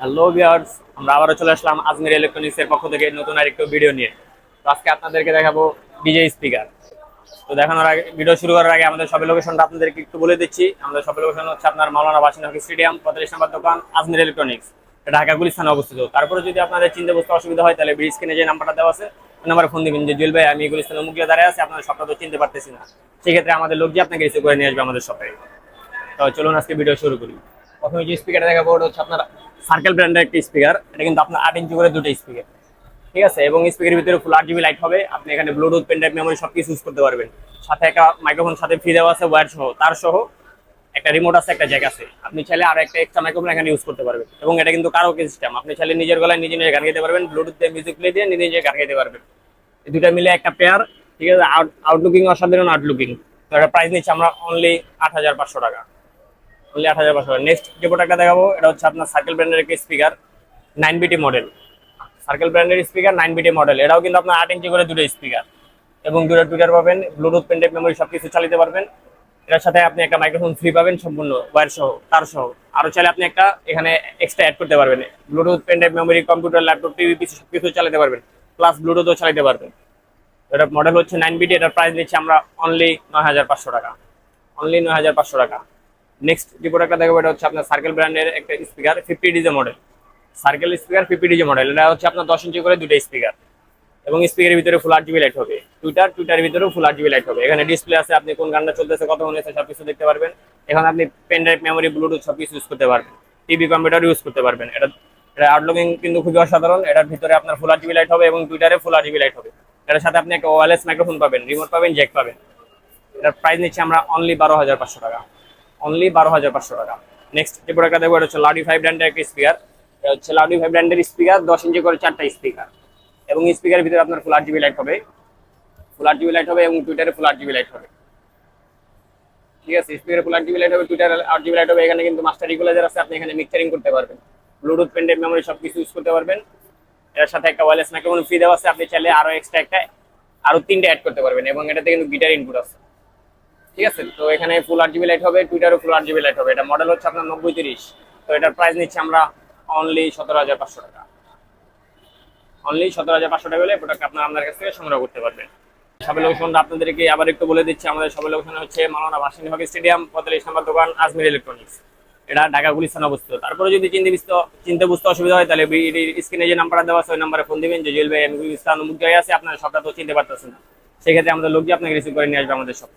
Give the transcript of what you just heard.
Hello viewers আমরা আবারও চলে আসলাম আজমির ইলেকট্রনিক্স এর পক্ষ থেকে নতুন আরেকটু ভিডিও নিয়ে। তো আজকে আপনাদেরকে দেখাবো ডিজে স্পিকার তো দেখানোর আগে ভিডিও শুরু করার আগে আমাদের সবের লোকেশনটা আপনাদেরকে একটু বলে দিচ্ছি। আমাদের সবের লোকেশন হচ্ছে আপনার মাওলানা বাসিনা স্টেডিয়াম পঁয়তাল্লিশ নম্বর দোকান, আজমির ইলেকট্রনিক্স ঢাকা গুলিস্থানে অবস্থিত। তারপরে যদি আপনাদের চিনতে বুঝতে অসুবিধা হয়, তাহলে ব্রিজ স্ক্রিনে যে নাম্বারটা দেওয়া আছে, ওই নাম্বারে ফোন দিবেন। যে, জুয়েল ভাই, আমি গুলিস্থানে মুখ দিয়ে দাঁড়িয়ে আছি, আপনাদের সবটা তো চিনতে পারতেছি না। সেক্ষেত্রে আমাদের লোক যে আপনাকে রিসিভ করে নিয়ে আসবে আমাদের শপে তো চলুন আজকে ভিডিও শুরু করি। প্রথমে যে স্পিকারটা দেখাবো, ওটা হচ্ছে আপনার সার্কেল ব্র্যান্ডের একটা স্পিকার এটা কিন্তু আপনার আট ইঞ্চি করে দুটো স্পিকার ঠিক আছে? এবং স্পিকারের ভিতরে ফুল আট জিবি লাইট হবে, আপনি এখানে ব্লুটুথ পেন ড্রাইভ মেমোরি সব কিছু ইউজ করতে পারবেন। সাথে একটা মাইক্রোফোন সাথে ফ্রি দেওয়া আছে ওয়্যার সহ, তার সহ একটা রিমোট আছে, একটা জ্যাক আছে। আপনি চাইলে আর একটা এক্সট্রা মাইক্রোফোন এখানে ইউজ করতে পারবেন। এবং এটা কিন্তু কারোকে সিস্টেম আপনি চাইলে নিজের গলায় নিজে নিজে গান গাইতে পারবেন ব্লুটুথ দিয়ে মিউজিক প্লে দিয়ে নিজে নিজে গান গাইতে পারবেন। এই দুটা মিলে একটা পেয়ার ঠিক আছে? আউটলুকিং অসাধারণ আউটলুকিং তো এটা প্রাইস নিচ্ছে আমরা অনলি আট হাজার পাঁচশো টাকা। অনলি আট হাজার পাঁচশো নেক্সট যে প্রোডাক্টটা দেখাবো, এটা হচ্ছে আপনার সার্কেল ব্র্যান্ডের একটা speaker nine BT model circle ব্র্যান্ডের স্পিকার নাইন বিটি মডেল এটাও কিন্তু আপনার আট ইঞ্চি করে দুটো স্পিকার এবং দুটো টুইটার পাবেন ব্লুটুথ পেনড্রাইভ মেমোরি সব কিছু চালাতে পারবেন। এটার সাথে আপনি একটা মাইক্রোফোন ফ্রি পাবেন সম্পূর্ণ ওয়্যার সহ, তার সহ। আরও চাইলে আপনি একটা এখানে এক্সট্রা অ্যাড করতে পারবেন। Bluetooth pendrive memory computer laptop TV PC সব কিছু চালাতে পারবেন। প্লাস ব্লুটুথও চালাতে পারবেন। এটা মডেল হচ্ছে নাইন বিটি এটার প্রাইস দিচ্ছি আমরা অনলি নয় হাজার পাঁচশো টাকা। অনলি নয় হাজার পাঁচশো টাকা। নেক্সট যে প্রোডাক্টটা দেখাবো, এটা হচ্ছে আপনার সার্কেল ব্র্যান্ডের একটা speaker fifty DJ model circle speaker fifty DJ model এটা হচ্ছে আপনার দশ ইঞ্চি করে দুটো স্পিকার এবং স্পিকারের ভিতরে ফুল আট জিবি লাইট হবে। টুইটার টুইটারের ভিতরেও ফুল আট জিবি লাইট হবে। এখানে ডিসপ্লে আছে, আপনি কোন গানটা চলতেছে, কত হয়েছে সব কিছু দেখতে পারবেন। এখানে আপনি পেন ড্রাইভ মেমোরি ব্লুটুথ সব কিছু ইউজ করতে পারবেন। টিভি কম্পিউটার ইউজ করতে পারবেন। এটা এটা আউটলুকিং কিন্তু খুবই অসাধারণ। এটার ভিতরে আপনার ফুল আট জিবি লাইট হবে এবং টুইটারে ফুল আট জিবি লাইট হবে। এটার সাথে আপনি একটা ওয়ারলেস মাইক্রোফোন পাবেন রিমোট পাবেন জ্যাক পাবেন। এটার প্রাইস নিচ্ছে আমরা অনলি বারো হাজার পাঁচশো টাকা। অনলি বারো হাজার পাঁচশো টাকা। নেক্সট যে প্রোডাক্টটা দেখব, এটা হচ্ছে লাউডি ফাইভ ব্র্যান্ডের একটা স্পিকার এটা হচ্ছে লাউডি ফাইভ ব্র্যান্ডের স্পিকার দশ ইঞ্চি করে চারটা স্পিকার এবং স্পিকারের ভিতরে আপনার ফুল আট জিবি লাইট হবে। ফুল আট জিবি লাইট হবে এবং টুইটারে ফুল আট জিবি লাইট হবে। ঠিক আছে স্পিকারে ফুল আট জিবি লাইট হবে টুইটারে আট জিবি লাইট হবে। এখানে কিন্তু মাস্টার ইকুলাইজার আছে, আপনি এখানে মিক্সারিং করতে পারবেন। ব্লুটুথ পেন্ডেড মেমোরি সব কিছু ইউজ করতে পারবেন। এর সাথে একটা ওয়ারলেস মাইক্রোফোন ফ্রি দেওয়া আছে, আপনি চাইলে আরও এক্সট্রা একটা, আরও তিনটে অ্যাড করতে পারবেন। এবং এটাতে কিন্তু গিটার ইনপুট আছে। ঠিক আছে? তো এখানে ফুল আট জিবি লাইট হবে টুইটারও ফুল আট জিবি লাইট হবে। এটা মডেল হচ্ছে আপনার নব্বই তিরিশ। তো এটার প্রাইস নিচ্ছে আমরা অনলি সতেরো হাজার পাঁচশো টাকা। অনলি সতেরো হাজার পাঁচশো টাকা হলে প্রোডাক্ট আপনার আপনার কাছ থেকে সংগ্রহ করতে পারবেন। সবের লোকেশনটা আপনাদেরকে আবার একটু বলে দিচ্ছি, আমাদের সবের লোকেশন হচ্ছে মালানা বাসিনী হকি স্টেডিয়াম, পঁয়তাল্লিশ নম্বর দোকান, আজমির ইলেকট্রনিক্স এটা ঢাকা গুলিস্তান অবস্থিত। তারপরে যদি চিনতে বুঝতে চিনতে বুঝতে অসুবিধা হয়, তাহলে স্ক্রিনে যে নাম্বারটা দেওয়া আছে, ওই নাম্বারে ফোন দিবেন। যে জুয়েল ভাই, আমি গুলিস্তান জায়গায় আছে, আপনার সবটা তো চিনতে পারতেছেন সেক্ষেত্রে আমাদের লোক যে আপনাকে রিসিভ করে নিয়ে আসবে আমাদের সব